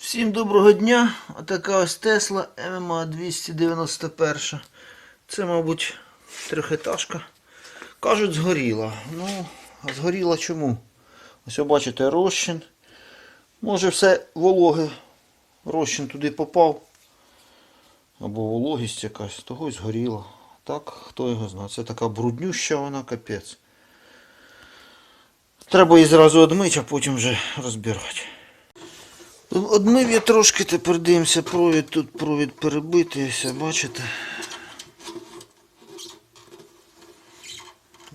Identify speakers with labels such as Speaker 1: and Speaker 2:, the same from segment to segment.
Speaker 1: Всім доброго дня. Отака ось Тесла ММА 291. Це, мабуть, трьохетажка. Кажуть, згоріла. Ну, а згоріла чому? Ось бачите розчин. Може все вологе. Розчин туди попав. Або вологість якась, того й згоріла. Так, хто його знає. Це така бруднюща вона, капець. Треба її зразу одмити, а потім вже розбирати. Одмив я трошки, тепер дивимося провід. Тут провід перебитий, ось, бачите.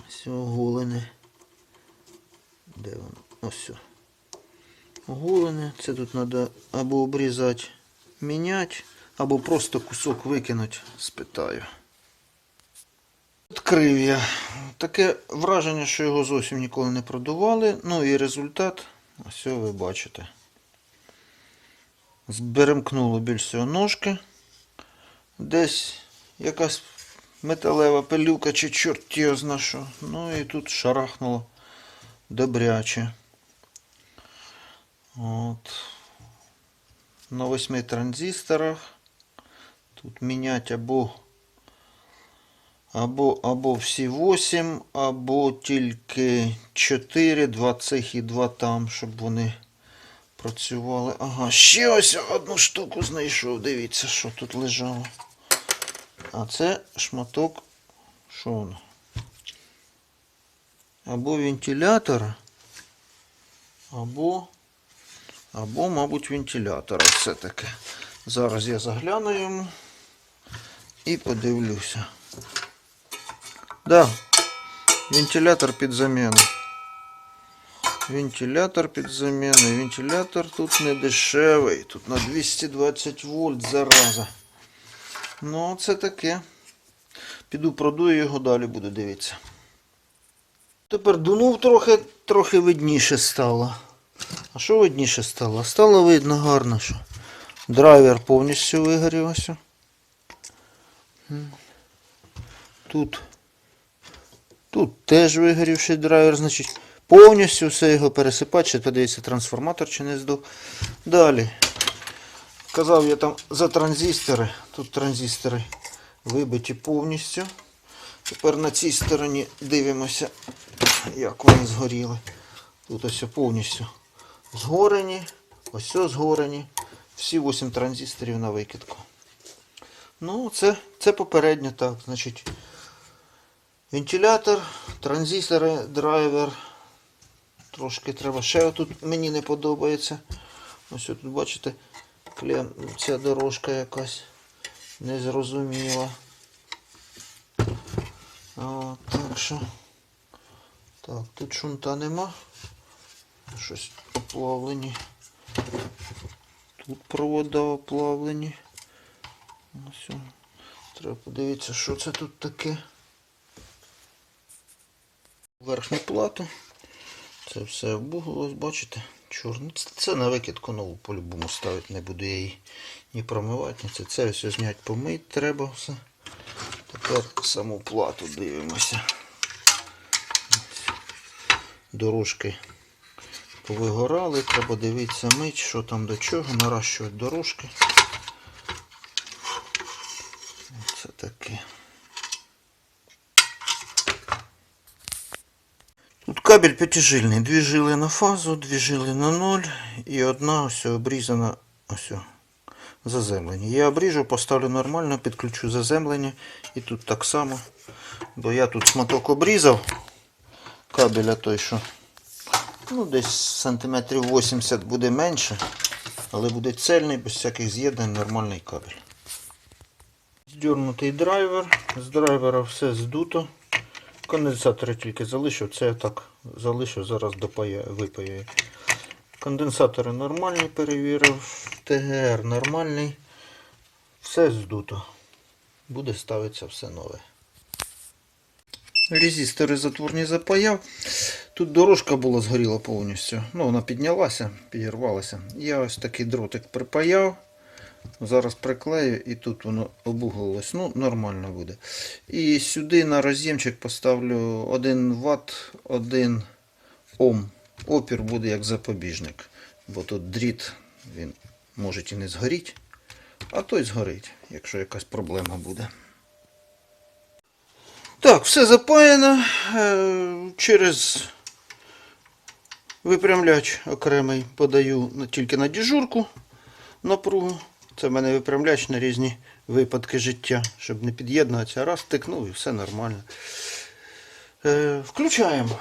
Speaker 1: Ось оголене. Де воно? Ось. о. Оголене. Це тут треба або обрізати, міняти, або просто кусок викинути, спитаю. Відкрив я. Таке враження, що його зовсім ніколи не продували. Ну і результат, ось ви бачите. Зберемкнуло більш всього ножки. Десь якась металева пилюка чи чорт його зна що. Ну і тут шарахнуло добряче. От. На восьми транзисторах. Тут міняти або або, або всі 8, або тільки 4, 2 цих і 2 там, щоб вони працювали. Ага, ще ось одну штуку знайшов. Дивіться, що тут лежало. А це шматок. Що? Або вентилятора, або, або, мабуть, вентилятора все-таки. Зараз я загляну йому і подивлюся. Да, вентилятор під заміну. Вентилятор під заміну. Вентилятор тут не дешевий. Тут на 220 вольт зараза. Ну, це таке. Піду продую його далі, буду дивитися. Тепер дунув трохи, трохи видніше стало. А що видніше стало? Стало видно гарно, що драйвер повністю вигорів. ось. Тут, тут теж вигорівший драйвер, значить. Повністю все його пересипати, ще подивіться, трансформатор чи не здох. Далі. Казав я там за транзистори. Тут транзистори вибиті повністю. Тепер на цій стороні дивимося, як вони згоріли. Тут ось повністю згорені, ось ось згорені. Всі 8 транзисторів на викидку. Ну, це, це попередньо так. Значить, вентилятор, транзистори, драйвер. Трошки треба ще тут мені не подобається. Ось тут бачите, ця дорожка якась незрозуміла. О, так що. Так, тут шунта нема. Щось оплавлені. Тут провода оплавлені. Ось. Треба подивитися, що це тут таке. Верхню плату. Це все обуглилось, бачите? Чорно. Це, це на викидку нову по-любому ставити не буду я її ні промивати, ні це. Це все зняти помити треба все. Тепер саму плату дивимося. Дорожки повигорали, треба дивитися мить, що там до чого, наращувати дорожки. Це таке. Кабель п'ятижильний. Дві жили на фазу, дві жили на ноль і одна ось обрізана ось заземлення. Я обріжу, поставлю нормально, підключу заземлення і тут так само. Бо я тут шматок обрізав кабеля той, що ну, десь сантиметрів 80 буде менше, але буде цельний, без всяких з'єднань, нормальний кабель. Здернутий драйвер. З драйвера все здуто. Конденсатори тільки залишив, це я так залишив, зараз випаяю. Конденсатори нормальні перевірив, ТГР нормальний. Все здуто. Буде ставитися все нове. Резистори затворні запаяв. Тут дорожка була згоріла повністю. Ну, вона піднялася, підірвалася. Я ось такий дротик припаяв. Зараз приклею і тут воно обуглилось. Ну, нормально буде. І сюди на роз'ємчик поставлю 1 Вт, 1 Ом. Опір буде як запобіжник. Бо тут дріт, він може і не згоріть, а той згорить, якщо якась проблема буде. Так, все запаяно. Е, Через випрямляч окремий подаю тільки на діжурку напругу. Це в мене випрямляч на різні випадки життя, щоб не під'єднуватися. Раз тикнув і все нормально. Е, Включаємо.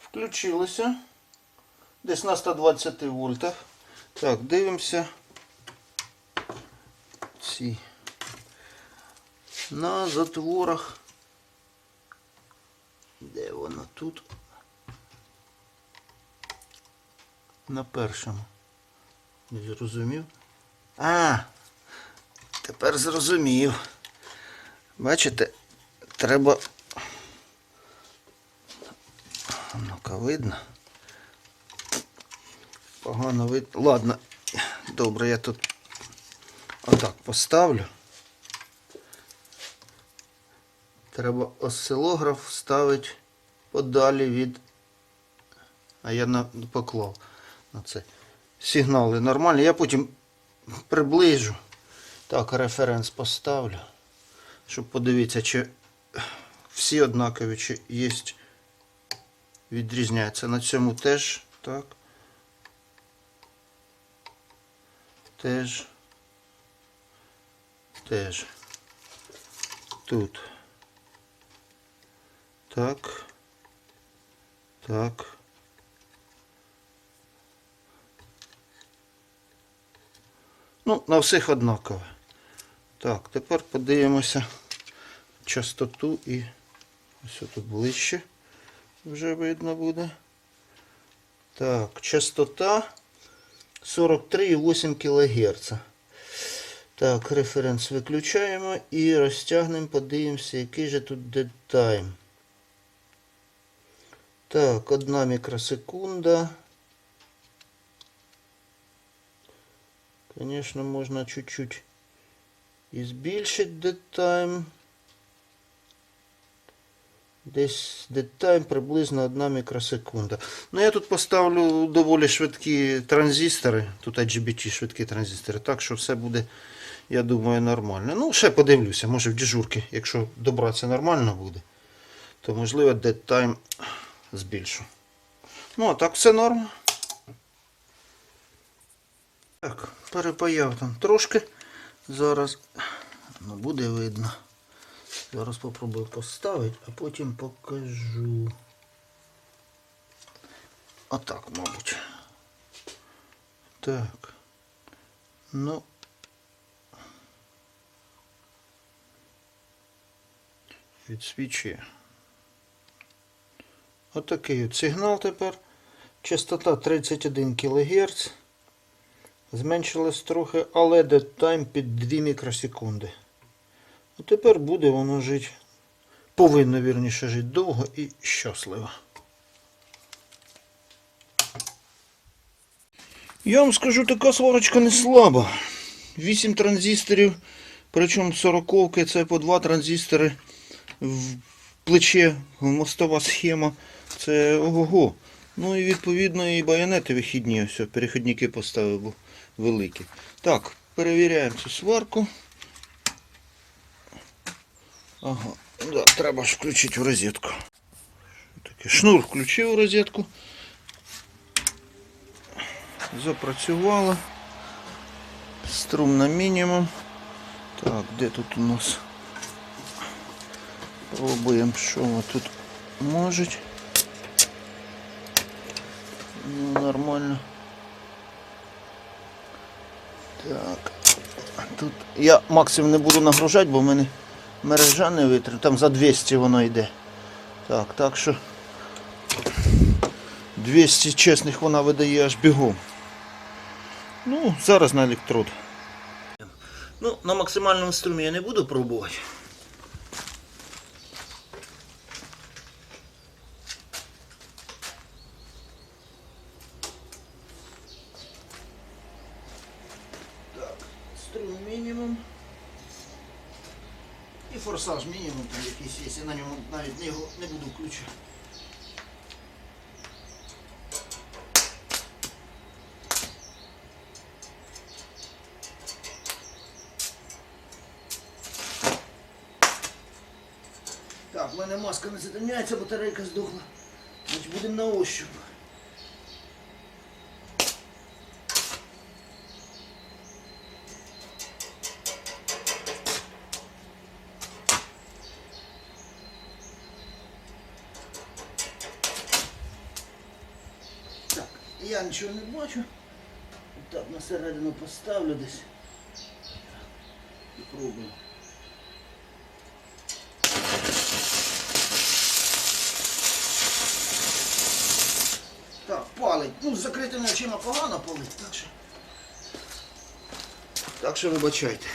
Speaker 1: Включилося. Десь на 120 вольтах. Так, дивимося. Ці. На затворах. Де воно тут? На першому. Не зрозумів. А, тепер зрозумів. Бачите, треба. Ну-ка видно. Погано видно. Ладно, добре, я тут отак поставлю. Треба осцилограф ставити подалі від. А я на, поклав на. Сигнали нормальні. Я потім приближу. Так, референс поставлю. Щоб подивитися, чи всі однакові, чи є відрізняється. На цьому теж так. Теж. Теж. Тут. Так. Так. Ну, на всіх однаково. Так, тепер подивимося частоту і ось тут ближче вже видно буде. Так, частота 43,8 кГц. Так, референс виключаємо і розтягнемо, подивимося, який же тут дедтайм. Так, 1 мікросекунда. Конечно, можна чуть-чуть і збільшити дедтайм. Десь дедтайм приблизно 1 мікросекунда. Ну, я тут поставлю доволі швидкі транзистори. Тут IGBT швидкі транзистори. Так що все буде, я думаю, нормально. Ну, ще подивлюся, може в дежурки, якщо добратися нормально буде, то можливо дедтайм збільшу. Ну, а так все норм. Так, перепаяв там трошки. Зараз ну, буде видно. Зараз попробую поставити, а потім покажу. Отак, мабуть. Так. Ну. Відсвічує. Отакий от сигнал тепер. Частота 31 кГц. Зменшилась трохи, але дедтайм під 2 мікросекунди. А тепер буде воно жити. Повинно вірніше жити довго і щасливо. Я вам скажу, така сварочка не слаба. 8 транзисторів, причому 40 це по 2 транзистори в плече, мостова схема. Це ого-го. Ну і відповідно і байонети вихідні, ось перехідники поставив великі. Так, перевіряємо цю сварку. Ага, да, треба ж включити в розетку. Шнур включив в розетку. Запрацювало. Струм на мінімум. Так, де тут у нас? Пробуємо, що воно тут може. Ну, нормально. Так. Тут я максимум не буду нагружати, бо в мене мережа не витримає. Там за 200 воно йде. Так, так що 200 чесних вона видає аж бігом. Ну, зараз на електрод. Ну, на максимальному струмі я не буду пробувати. І форсаж мінімум там якийсь є, я на ньому навіть не, його не буду включати. Так, в мене маска не затемняється, батарейка здохла. Значить будемо на ощупь. Нічого не бачу. Так, на середину поставлю десь. І пробую. Так, палить. Ну, з закритими очима погано палить, так що. Так що вибачайте.